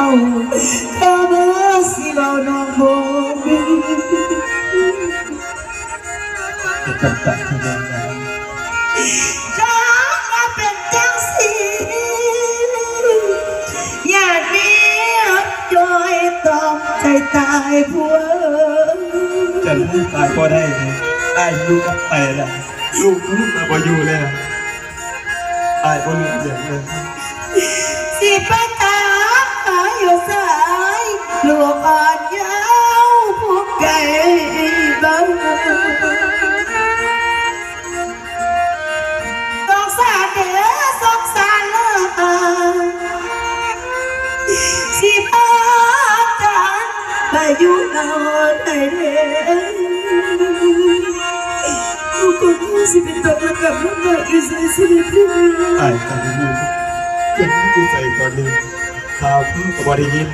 เอาข้ามาสิเราน้องโบมีจับจับทำงานนะข้ามาเป็นจังสีอย่าเนี้จอยต้อมใจตายผัวจะลูกตายก็ได้ไงตายลูกกับแต่ละลูกลูกมาบ่อยู่เลยนะตายบ่ลูกอย่างเลยสิป ยู่นอนไห้เด้ลูกคนสิเป็นตัวประกับลูกน้อยอีสานสิได้พูดตายตายลูกเจ็บที่ใจตอนนี้ข่าวพ่อก็บ่ได้ยิน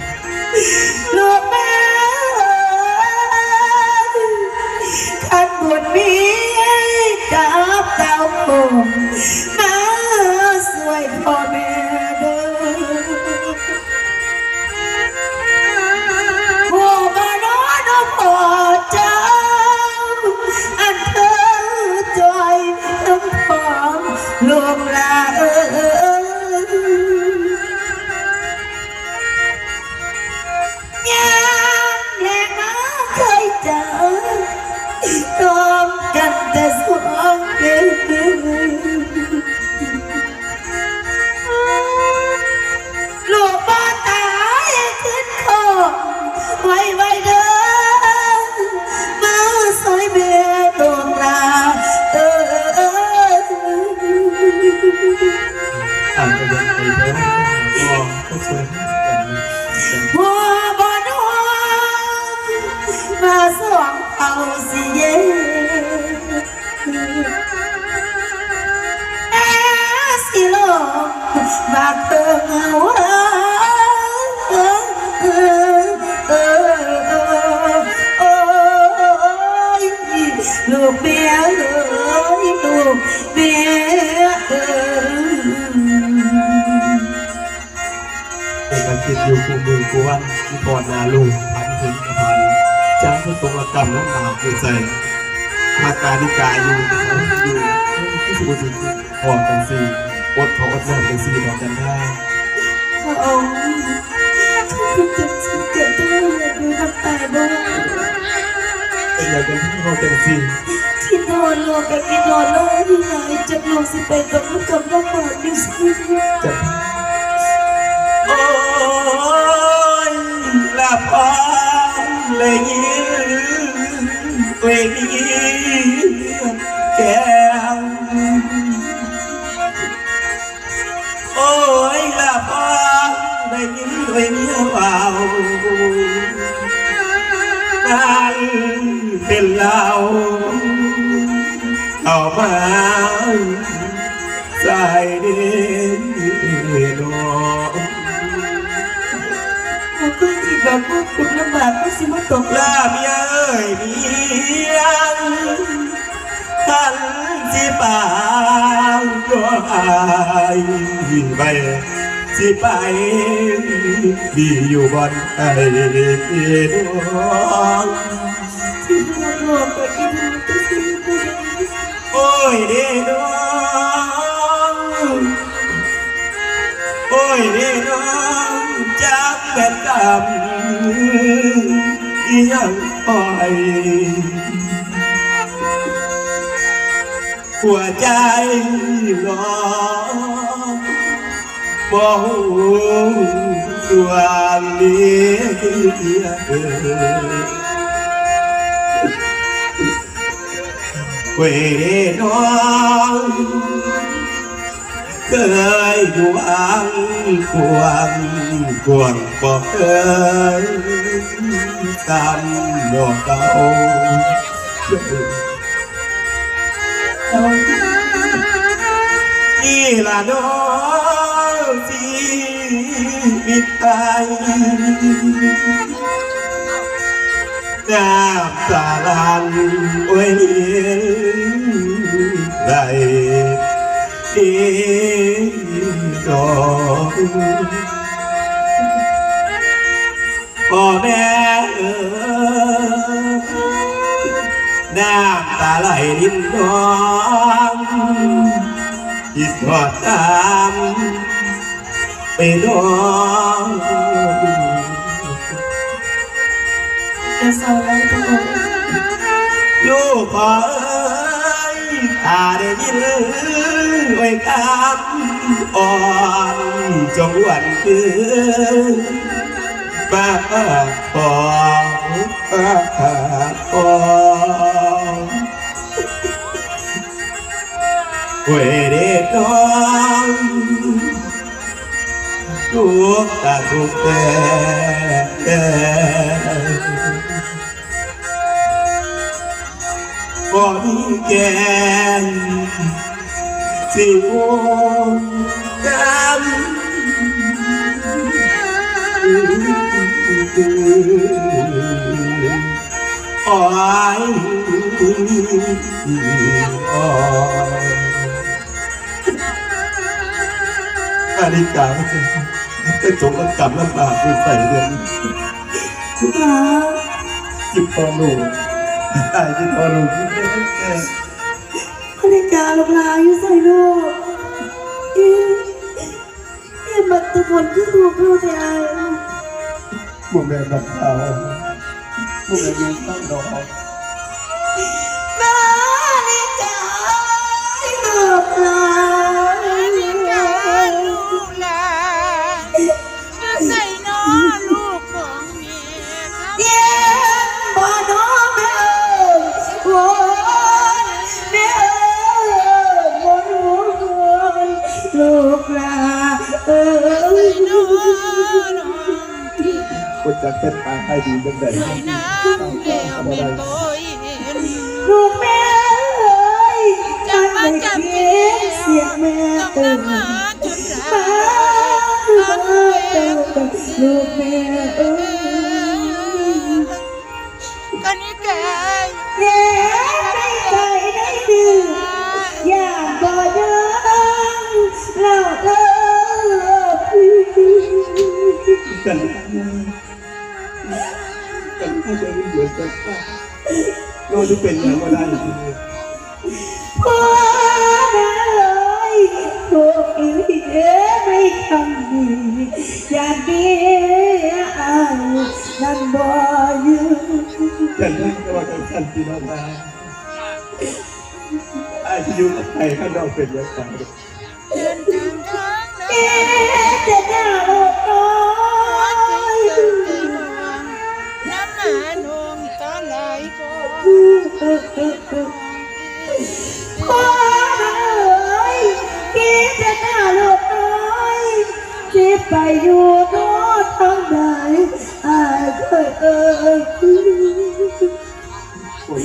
เดือนลูกบ้านตายขึ้นคอไว้ไว้เด้อมาซอยเบียดวงลาเอออ่า เป็นการคิดอยู่คู่มือคู่วันที่ก่อนนาลูกพันถึงกระพันจ้างผู้ตรงกรรมน้ำหนาคือใจมาการิกายอยู่เขาอยู่ที่สุขุมวิทพอกันสี่อดเขาอดน้ำกันสี่ต่อกันได้พระองค์ทุกเจ็บสิเจ็บทุกอย่าดูน้ำตายบ้างอยากจะที่เขาจังสี่ที่นอนรอกันที่นอนแล้วที่ไหนจะลงสิไปกับลูกกับน้องหมาดิสิจะโอ้ยละพอเลยยิ้มเลยยิ้มแก้โอ้ยละพอได้ยินด้วยเมียเบานั่นเป็นเราเอามาใส่เด่นด บากก็สิมาตกลาเมียเอ้ยเมียงท่านสิป่าก็อายไปสิไปดีอยู่บนไอ้ดวงโอ้ยเด วใจรอบ่หูส่วนนี้เอ่ยเวน้องเคยอยู่อังกวงกวงบอกเคยตามดอกเก่า นี่ล่ะน้องสิมิตรน้ำตาลังไว้ได้ดีดอกพ่อแม่เอ๋ำตาไหลรินนองคิดทอดตามไปน้องจะเศร้าแล้วทุกคนลูกขอเอ้ยถ้าได้ยินไว้คำอ่อนจงวันคือบ้าปองบ้าปอ ทุกตาทุกแต่บ่มีแกนสิวงกันโอ้ยอ้ยนาฬิกาจะจ งระกำลำบากด้วยใส่เดือนทุกครั้งจิบพอหนูตายจิบพอหนูที่แก่นาฬิกาลูกลาอยู่ใส่ลูกเอ๊ะเอ๊ะบัตรทุกคนที่ถูกเข้าใจบุแม่บัดเขาบุแม่ยืนตั้งดอก จะเป็นตาให้ดีจังไดใส่น้ำแก้วเป็นโตเห็นลูกแม่เอ้ยมันไม่เพียงเสียงแม่ต้องเอ้มายหาจนมารักเอ้ยลูกแม่เอ้ยกันนี่แกแย่ได้ใจได้ดื้ออยากบ่เดินเราเอ้ยกันกัน ถ้าจะไม่เหมือนกันก็จะเป็นอย่างก็ได้พ่อแม่เอ้ยลูกอีเอ้ยไม่ทำดีอยากดีอายนั่นบ่อยู่กันนั่นก็ว่ากันสันที่มามาอายุกับใครข้างนอกเป็นยังไงเดินทางทางน้เอ๊ะจะหน้ พ่อเอ้ยคิดจะหน้าโลกน้อยที่ไปอยู่โน้นทางไหนอายเคยเอ่ย